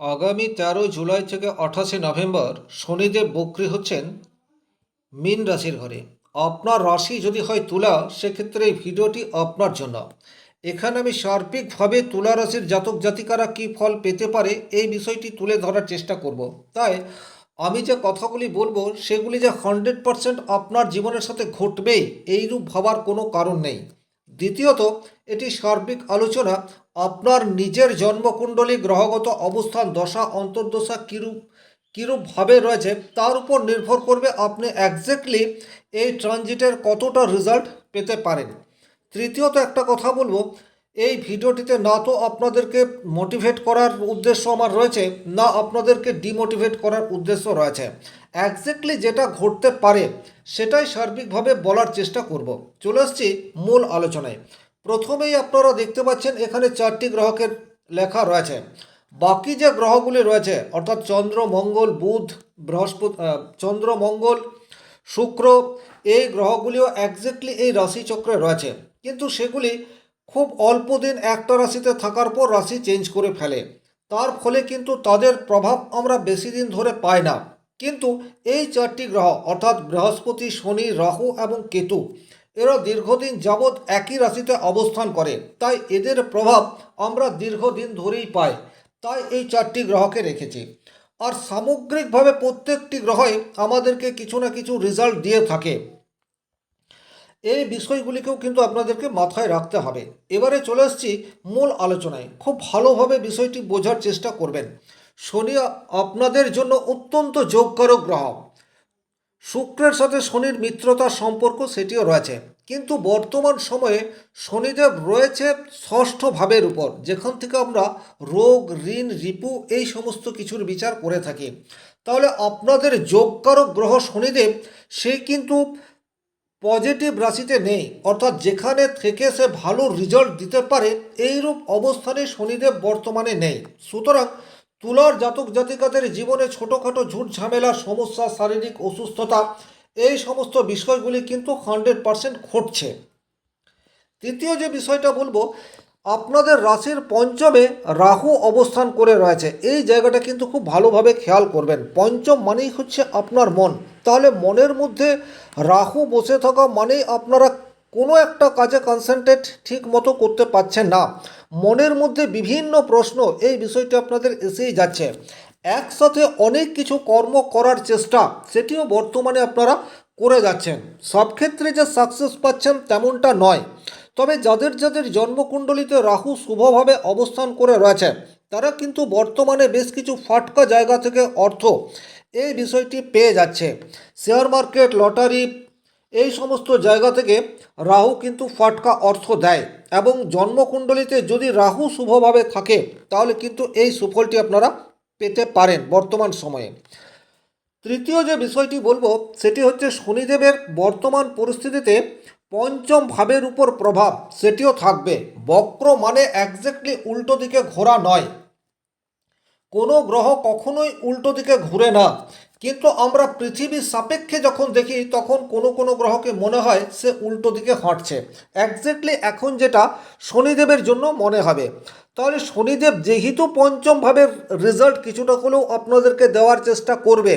আগামী তেরো জুলাই থেকে আঠাশে নভেম্বর শনিদেব বক্রি হচ্ছেন মীন রাশির ঘরে। আপনার রাশি যদি হয় তুলা, সেক্ষেত্রে এই ভিডিওটি আপনার জন্য। এখানে আমি সার্বিকভাবে তুলা রাশির জাতক জাতিকারা কী ফল পেতে পারে এই বিষয়টি তুলে ধরার চেষ্টা করব। তাই আমি যে কথাগুলি বলব, সেগুলি যে হান্ড্রেড পারসেন্ট আপনার জীবনের সাথে ঘটবেই, এইরূপ ভাবার কোনো কারণ নেই। দ্বিতীয়ত, এটি সার্বিক আলোচনা। আপনার নিজের জন্মকুণ্ডলী গ্রহগত অবস্থান দশা, অন্তর্দশা কিরূপ, কীরূপভাবে রয়েছে, তার উপর নির্ভর করবে আপনি একজ্যাক্টলি এই ট্রানজিটের কতটা রেজাল্ট পেতে পারেন। তৃতীয়ত একটা কথা বলব এই ভিডিওটিতে না তো আপনাদেরকে মোটিভেট করার উদ্দেশ্য আমার রয়েছে, না আপনাদেরকে ডিমোটিভেট করার উদ্দেশ্য রয়েছে। একজ্যাক্টলি যেটা ঘটতে পারে, সেটাই সার্বিকভাবে বলার চেষ্টা করব। চলে আসছি মূল আলোচনায়। প্রথমেই আপনারা দেখতে পাচ্ছেন, এখানে চারটি গ্রহকের লেখা রয়েছে। বাকি যে গ্রহগুলি রয়েছে, অর্থাৎ চন্দ্র, মঙ্গল, বুধ, বৃহস্পতি চন্দ্র, মঙ্গল, শুক্র, এই গ্রহগুলিও একজ্যাক্টলি এই রাশিচক্রে রয়েছে। কিন্তু সেগুলি খুব অল্প দিন একটা রাশিতে থাকার পর রাশি চেঞ্জ করে ফেলে। তার ফলে কিন্তু তাদের প্রভাব আমরা বেশি দিন ধরে পাই না। কিন্তু এই চারটি গ্রহ, অর্থাৎ বৃহস্পতি, শনি, রাহু এবং কেতু, এরা দীর্ঘদিন যাবৎ একই রাশিতে অবস্থান করে। তাই এদের প্রভাব আমরা দীর্ঘদিন ধরেই পাই। তাই এই চারটি গ্রহকে রেখেছি। আর সামগ্রিকভাবে প্রত্যেকটি গ্রহই আমাদেরকে কিছু না কিছু রেজাল্ট দিয়ে থাকে। এই বিষয়গুলিকেও কিন্তু আপনাদেরকে মাথায় রাখতে হবে। এবারে চলে আসছি মূল আলোচনায়। খুব ভালোভাবে বিষয়টি বোঝার চেষ্টা করবেন। শনি আপনাদের জন্য অত্যন্ত যোগকারক গ্রহ। শুক্রের সাথে শনির মিত্রতার সম্পর্ক সেটিও রয়েছে। কিন্তু বর্তমান সময়ে শনিদেব রয়েছে ষষ্ঠ ভাবের উপর। যেখান থেকে আমরা রোগ, ঋণ, রিপু এই সমস্ত কিছুর বিচার করে থাকি। তাহলে আপনাদের যোগকারক গ্রহ শনিদেব, সে কিন্তু পজিটিভ রাশিতে নেই, অর্থাৎ যেখানে থেকে সে ভালো রেজাল্ট দিতে পারে, এইরূপ অবস্থানে শনিদেব বর্তমানে নেই। সুতরাং তুলার জাতক জাতিকাদের জীবনে ছোটোখাটো ঝুট ঝামেলা সমস্যা, শারীরিক অসুস্থতা, এই সমস্ত বিষয়গুলি কিন্তু হান্ড্রেড পারসেন্ট ঘটছে। তৃতীয় যে বিষয়টা বলব, আপনাদের রাশির পঞ্চমে রাহু অবস্থান করে রয়েছে। এই জায়গাটা কিন্তু খুব ভালোভাবে খেয়াল করবেন। পঞ্চম মানেই হচ্ছে আপনার মন। তাহলে মনের মধ্যে রাহু বসে থাকা মানেই আপনারা কোনো একটা কাজে কনসেন্ট্রেট ঠিক মতো করতে পারছেন না। মনের মধ্যে বিভিন্ন প্রশ্ন এই বিষয়টি আপনাদের এসেই যাচ্ছে। একসাথে অনেক কিছু কর্ম করার চেষ্টা, সেটিও বর্তমানে আপনারা করে যাচ্ছেন। সব ক্ষেত্রে যে সাকসেস পাচ্ছেন তেমনটা নয়। তবে যাদের যাদের জন্মকুণ্ডলিতে রাহু শুভভাবে অবস্থান করে রয়েছে তারা কিন্তু বর্তমানে বেশ কিছু ফাটকা জায়গা থেকে অর্থ এই বিষয়টি পেয়ে যাচ্ছে। শেয়ার মার্কেট, লটারি এই সমস্ত জায়গা থেকে রাহু কিন্তু ফাটকা অর্থ দেয় এবং জন্মকুণ্ডলিতে যদি রাহু শুভভাবে থাকে, তাহলে কিন্তু এই সুফলটি আপনারা পেতে পারেন বর্তমান সময়ে। তৃতীয় যে বিষয়টি বলব, সেটি হচ্ছে শনিদেবের বর্তমান পরিস্থিতিতে পঞ্চম ভাবের উপর প্রভাব, সেটিও থাকবে। বক্র মানে একজ্যাক্টলি উল্টো দিকে ঘোরা নয়। কোনো গ্রহ কখনোই উল্টো দিকে ঘুরে না। কিন্তু আমরা পৃথিবীর সাপেক্ষে যখন দেখি, তখন কোনো কোনো গ্রহকে মনে হয় সে উল্টো দিকে হাঁটছে। একজ্যাক্টলি এখন যেটা শনিদেবের জন্য মনে হবে। তাহলে শনিদেব যেহেতু পঞ্চম ভাবের রেজাল্ট কিছুটা হলেও আপনাদেরকে দেওয়ার চেষ্টা করবে।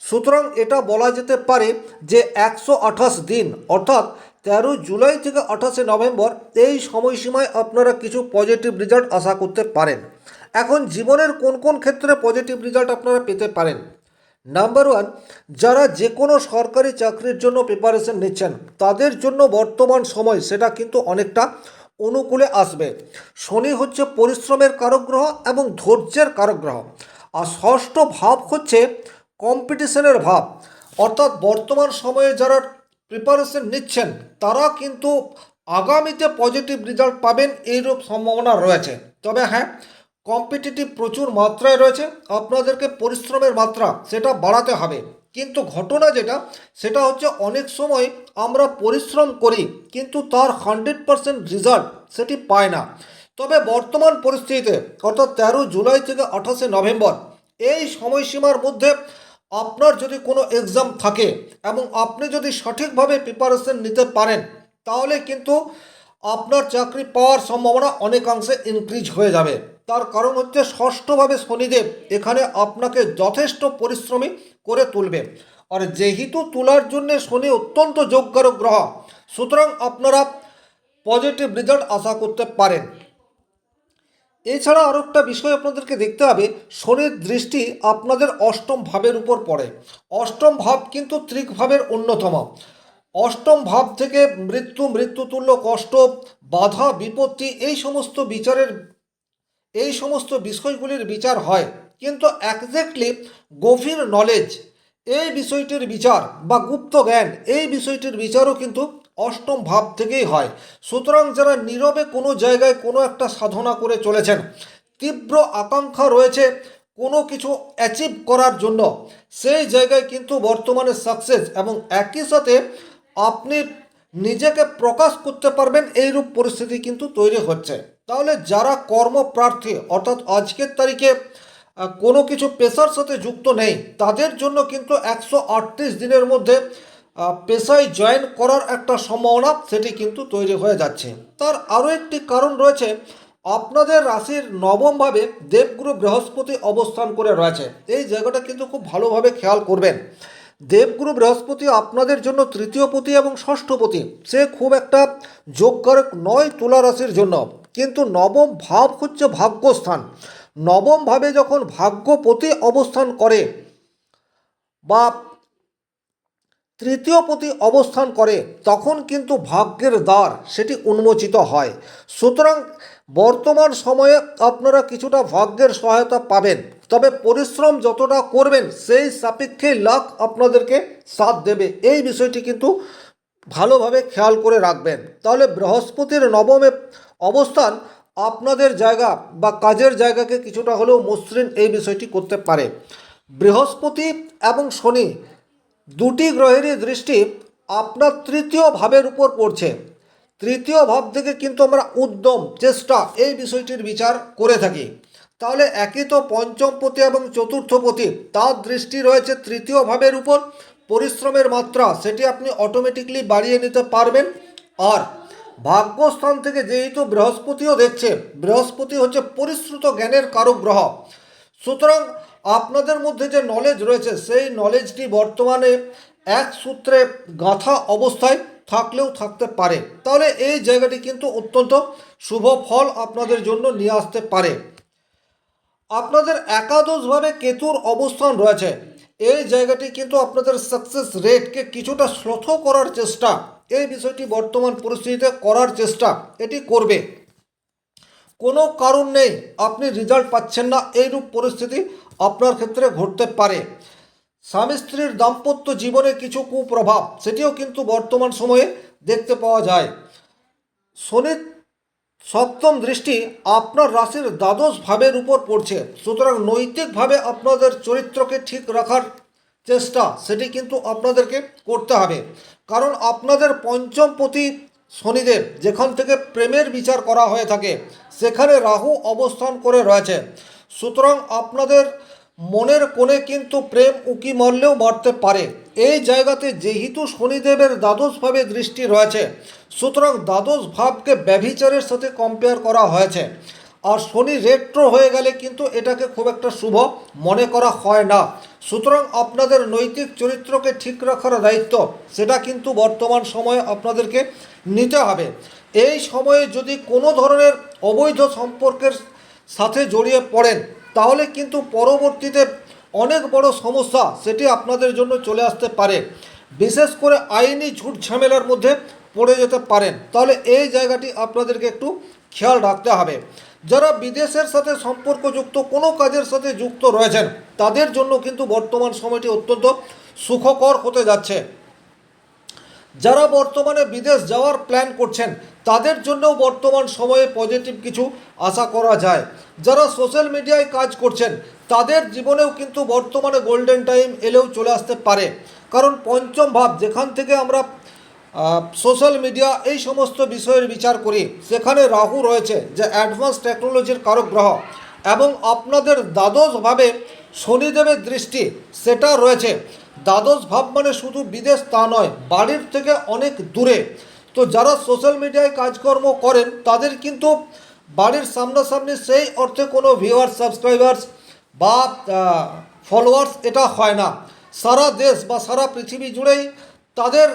সুতরাং এটা বলা যেতে পারে যে একশো আঠাশ দিন, অর্থাৎ তেরো জুলাই থেকে আঠাশে নভেম্বর এই সময়সীমায় আপনারা কিছু পজিটিভ রেজাল্ট আশা করতে পারেন। এখন জীবনের কোন কোন ক্ষেত্রে পজিটিভ রেজাল্ট আপনারা পেতে পারেন? নাম্বার ওয়ান যারা যে কোনো সরকারি চাকরির জন্য প্রিপারেশন নিচ্ছেন, তাদের জন্য বর্তমান সময় সেটা কিন্তু অনেকটা অনুকূলে আসবে। শনি হচ্ছে পরিশ্রমের কারক গ্রহ এবং ধৈর্যের কারক গ্রহ আর ষষ্ঠ ভাব হচ্ছে কম্পিটিশনের ভাব। অর্থাৎ বর্তমান সময়ে যারা প্রিপারেশন নিচ্ছেন, তারা কিন্তু আগামীতে পজিটিভ রেজাল্ট পাবেন এইরূপ সম্ভাবনা রয়েছে। তবে হ্যাঁ কম্পিটিটিভ প্রচুর মাত্রায় রয়েছে, আপনাদেরকে পরিশ্রমের মাত্রা সেটা বাড়াতে হবে। কিন্তু ঘটনা যেটা, সেটা হচ্ছে অনেক সময় আমরা পরিশ্রম করি, কিন্তু তার হান্ড্রেড পারসেন্ট রেজাল্ট সেটি পায় না। তবে বর্তমান পরিস্থিতিতে, অর্থাৎ তেরো জুলাই থেকে আঠাশে নভেম্বর, এই সময়সীমার মধ্যে আপনার যদি কোনো এক্সাম থাকে এবং আপনি যদি সঠিকভাবে প্রিপারেশন নিতে পারেন, তাহলে কিন্তু আপনার চাকরি পাওয়ার সম্ভাবনা অনেকাংশে ইনক্রিজ হয়ে যাবে। তার কারণ হচ্ছে ষষ্ঠভাবে শনিদেব এখানে আপনাকে যথেষ্ট পরিশ্রমী করে তুলবে। আর যেহেতু তোলার জন্য শনি অত্যন্ত যোগ্যকারক গ্রহ সুতরাং আপনারা পজিটিভ রেজাল্ট আশা করতে পারেন। এছাড়া আরও একটা বিষয় আপনাদেরকে দেখতে হবে, শনির দৃষ্টি আপনাদের অষ্টম ভাবের উপর পড়ে। অষ্টম ভাব কিন্তু ত্রিকভাবের অন্যতম। অষ্টম ভাব থেকে মৃত্যু মৃত্যুতুল্য কষ্ট, বাধা, বিপত্তি, এই সমস্ত বিচারের, এই সমস্ত বিষয়গুলির বিচার হয়। কিন্তু একজ্যাক্টলি গভীর নলেজ এই বিষয়টির বিচার বা গুপ্ত জ্ঞান, এই বিষয়টির বিচারও কিন্তু অষ্টম ভাব থেকেই হয়। সুতরাং যারা নীরবে কোনো জায়গায় কোনো একটা সাধনা করে চলেছেন, তীব্র আকাঙ্ক্ষা রয়েছে কোনো কিছু অ্যাচিভ করার জন্য। সেই জায়গায় কিন্তু বর্তমানে সাকসেস এবং একই সাথে আপনি নিজেকে প্রকাশ করতে পারবেন, এইরূপ পরিস্থিতি কিন্তু তৈরি হচ্ছে। তাহলে যারা কর্মপ্রার্থী, অর্থাৎ আজকের তারিখে কোনো কিছু পেশার সাথে যুক্ত নেই, তাদের জন্য কিন্তু একশো আটত্রিশ দিনের মধ্যে পেশায় জয়েন করার একটা সম্ভাবনা সেটি কিন্তু তৈরি হয়ে যাচ্ছে। তার আরও একটি কারণ রয়েছে, আপনাদের রাশির নবমভাবে দেবগুরু বৃহস্পতি অবস্থান করে রয়েছে। এই জায়গাটা কিন্তু খুব ভালোভাবে খেয়াল করবেন। দেবগুরু বৃহস্পতি আপনাদের জন্য তৃতীয় পতি এবং ষষ্ঠপতি সে খুব একটা যোগকারক নয় তুলা রাশির জন্য। কিন্তু নবম ভাব হচ্ছে ভাগ্যস্থান। নবমভাবে যখন ভাগ্যপতি অবস্থান করে বা তৃতীয় পতি অবস্থান করে, তখন কিন্তু ভাগ্যের দ্বার সেটি উন্মোচিত হয়। সুতরাং বর্তমান সময়ে আপনারা কিছুটা ভাগ্যের সহায়তা পাবেন। তবে পরিশ্রম যতটা করবেন, সেই সাপেক্ষে লাখ আপনাদেরকে সাথ দেবে। এই বিষয়টি কিন্তু ভালোভাবে খেয়াল করে রাখবেন। তাহলে বৃহস্পতির নবমে অবস্থান আপনাদের জায়গা বা কাজের জায়গাকে কিছুটা হলেও মসৃণ এই বিষয়টি করতে পারে। বৃহস্পতি এবং শনি দুটি গ্রহেরই দৃষ্টি আপনার তৃতীয় ভাবের উপর পড়ছে। তৃতীয় ভাব থেকে কিন্তু আমরা উদ্যম, চেষ্টা এই বিষয়টির বিচার করে থাকি। তাহলে একই তো পঞ্চম পতি এবং চতুর্থ পতি, তার দৃষ্টি রয়েছে তৃতীয় ভাবের উপর, পরিশ্রমের মাত্রা, সেটি আপনি অটোমেটিকলি বাড়িয়ে নিতে পারবেন। আর ভাগ্যস্থান থেকে যেহেতু বৃহস্পতিও দেখছে, বৃহস্পতি হচ্ছে পরিশ্রুত জ্ঞানের কারক গ্রহ। সুতরাং আপনাদের মধ্যে যে নলেজ রয়েছে, সেই নলেজটি বর্তমানে এক সূত্রে গাঁথা অবস্থায় থাকলেও থাকতে পারে। তাহলে এই জায়গাটি কিন্তু অত্যন্ত শুভ ফল আপনাদের জন্য নিয়ে আসতে পারে। আপনাদের একাদশভাবে কেতুর অবস্থান রয়েছে। এই জায়গাটি কিন্তু আপনাদের সাকসেস রেটকে কিছুটা শ্লথ করার চেষ্টা। এই বিষয়টি বর্তমান পরিস্থিতিতে করার চেষ্টা। এটি করবে। কোনো কারণ নেই, আপনি রেজাল্ট পাচ্ছেন না, এইরূপ পরিস্থিতি আপনার ক্ষেত্রে ঘটতে পারে। স্বামী স্ত্রীর দাম্পত্য জীবনে কিছু কুপ্রভাব, সেটিও কিন্তু বর্তমান সময়ে দেখতে পাওয়া যায়। শনির সপ্তম দৃষ্টি আপনার রাশির দ্বাদশ ভাবের উপর পড়ছে। সুতরাং নৈতিকভাবে আপনাদের চরিত্রকে ঠিক রাখার চেষ্টা, সেটি কিন্তু আপনাদেরকে করতে হবে। কারণ আপনাদের পঞ্চম পতি শনিদেব যেখান থেকে প্রেমের বিচার করা হয়ে থাকে, সেখানে রাহু অবস্থান করে রয়েছে। সুতরাং আপনাদের মনের কোণে কিন্তু প্রেম উকি মারলেও মারতে পারে। এই জায়গাতে যেহেতু শনিদেবের দ্বাদশভাবে দৃষ্টি রয়েছে, সুতরাং দ্বাদশ ভাবকে ব্যভিচারের সাথে কম্পেয়ার করা হয়েছে। আর শনি রেট্রো হয়ে গেলে কিন্তু এটাকে খুব একটা শুভ মনে করা হয় না। সুতরাং আপনাদের নৈতিক চরিত্রকে ঠিক রাখার দায়িত্ব, সেটা কিন্তু বর্তমান সময়ে আপনাদেরকে নিতে হবে। এই সময়ে যদি কোনো ধরনের অবৈধ সম্পর্কের সাথে জড়িয়ে পড়েন, তাহলে কিন্তু পরবর্তীতে অনেক বড় সমস্যা সেটি আপনাদের জন্য চলে আসতে পারে। বিশেষ করে আইনি ঝুট ঝামেলার মধ্যে পড়ে যেতে পারেন। তাহলে এই জায়গাটি আপনাদেরকে একটু খেয়াল রাখতে হবে। যারা বিদেশের সাথে সম্পর্কযুক্ত, কোনো কাজের সাথে যুক্ত রয়েছেন, তাদের জন্য কিন্তু বর্তমান সময়টি অত্যন্ত সুখকর হতে যাচ্ছে। যারা বর্তমানে বিদেশ যাওয়ার প্ল্যান করছেন, তাদের জন্যও বর্তমান সময়ে পজিটিভ কিছু আশা করা যায়। যারা সোশ্যাল মিডিয়ায় কাজ করছেন, তাদের জীবনেও কিন্তু বর্তমানে গোল্ডেন টাইম এলেও চলে আসতে পারে। কারণ পঞ্চম ভাব, যেখান থেকে আমরা সোশ্যাল মিডিয়া এই সমস্ত বিষয়ের বিচার করি সেখানে রাহু রয়েছে যে অ্যাডভান্স টেকনোলজির কারক গ্রহ এবং আপনাদের দ্বাদশভাবে শনিদেবের দৃষ্টি সেটা রয়েছে। দ্বাদশ ভাব মানে শুধু বিদেশ তা নয়, বাড়ির থেকে অনেক দূরে। তো যারা সোশ্যাল মিডিয়ায় কাজকর্ম করেন, তাদের কিন্তু বাড়ির সামনাসামনি সেই অর্থে কোনো ভিউয়ার্স সাবস্ক্রাইবার্স বা ফলোয়ার্স এটা হয় না। সারা দেশ বা সারা পৃথিবী জুড়েই তাদের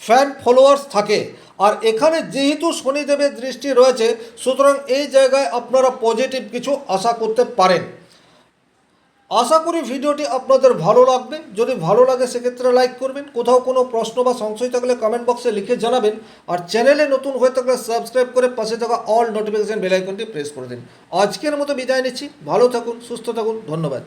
ফ্যান ফলোয়ার্স থাকে। আর এখানে যেহেতু শনিদেবের দৃষ্টি রয়েছে, সুতরাং এই জায়গায় আপনারা পজিটিভ কিছু আশা করতে পারেন। আশা করি ভিডিওটি আপনাদের ভালো লাগবে। যদি ভালো লাগে, সেক্ষেত্রে লাইক করবেন। কোথাও কোনো প্রশ্ন বা সংশয় থাকলে কমেন্ট বক্সে লিখে জানাবেন। আর চ্যানেলে নতুন হয়ে থাকলে সাবস্ক্রাইব করে পাশে থাকা অল নোটিফিকেশান বেল আইকনটি প্রেস করে দিন। আজকের মতো বিদায় নিচ্ছি। ভালো থাকুন, সুস্থ থাকুন। ধন্যবাদ।